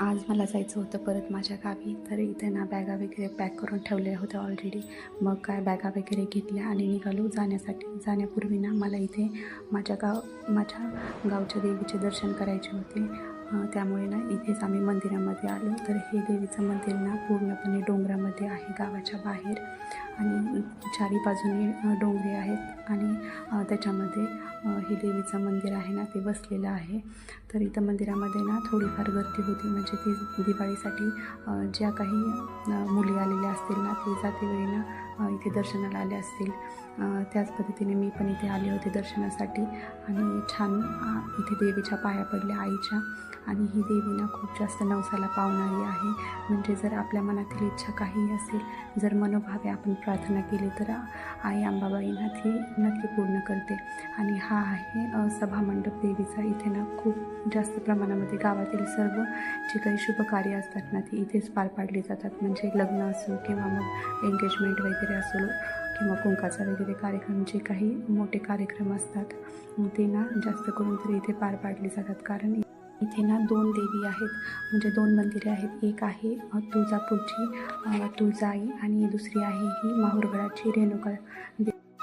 आज मला जायचं होतं परत माझ्या गावी तर इथे ना बॅगा वगैरे पॅक करून ठेवलेल्या होत्या ऑलरेडी मग काय बॅगा वगैरे घेतल्या आणि निघालो जाण्यासाठी. जाण्यापूर्वी ना मला इथे माझ्या गाव माझ्या गावच्या देवीचे दर्शन करायचे होते. त्यामुळे ना इथेच आम्ही मंदिरामध्ये आलो. तर हे देवीचं मंदिर ना पूर्णपणे डोंगरामध्ये आहे गावाच्या बाहेर. आणि चारी बाजूने डोंगरे आहेत. आणि त्याच्यामध्ये हे देवीचं मंदिर आहे ना ते बसलेलं आहे. तर इथं मंदिरामध्ये ना थोडीफार गर्दी होती. म्हणजे ती दिवाळीसाठी ज्या काही मुली आलेल्या असतील ना ते जातेवेळी ना इथे दर्शनाला आले असतील. त्याच पद्धतीने मी पण इथे आले होते दर्शनासाठी. आणि छान इथे देवीच्या पाया पडल्या आईच्या. आणि ही देवी ना खूप जास्त नवसाला पावणारी आहे. म्हणजे जर आपल्या मनातील इच्छा काही असेल जर मनोभावे आपण प्रार्थना केली तर आई अंबाबाई ना ती नक्की पूर्ण करते. आणि हा आहे सभामंडप देवीचा. इथे ना खूप जास्त प्रमाणामध्ये गावातील सर्व जे काही शुभ कार्य असतात ना ती इथेच पार पाडली जातात. म्हणजे लग्न असो किंवा मग एंगेजमेंट वगैरे असो किंवा कुंकाचा वगैरे कार्यक्रम जे काही मोठे कार्यक्रम असतात ते ना जास्त करून तरी इथे पार पाडले जातात. कारण इथे ना दोन देवी आहेत म्हणजे दोन मंदिरे आहेत. एक आहे तुळजापूरची तुळजाई आणि दुसरी आहे ही माहूरगडाची रेणुका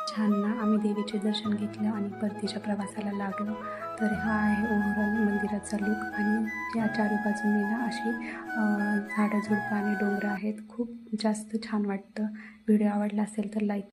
छान ना आम्ही देवीचे दर्शन घेतलं आणि परतीच्या प्रवासाला लागलो. तर हा आहे ओव्हरऑल मंदिराचा लुक आणि त्या चारी ना अशी झाडं झुडपं आणि डोंगरं आहेत. खूप जास्त छान वाटतं. व्हिडिओ आवडला असेल तर लाईक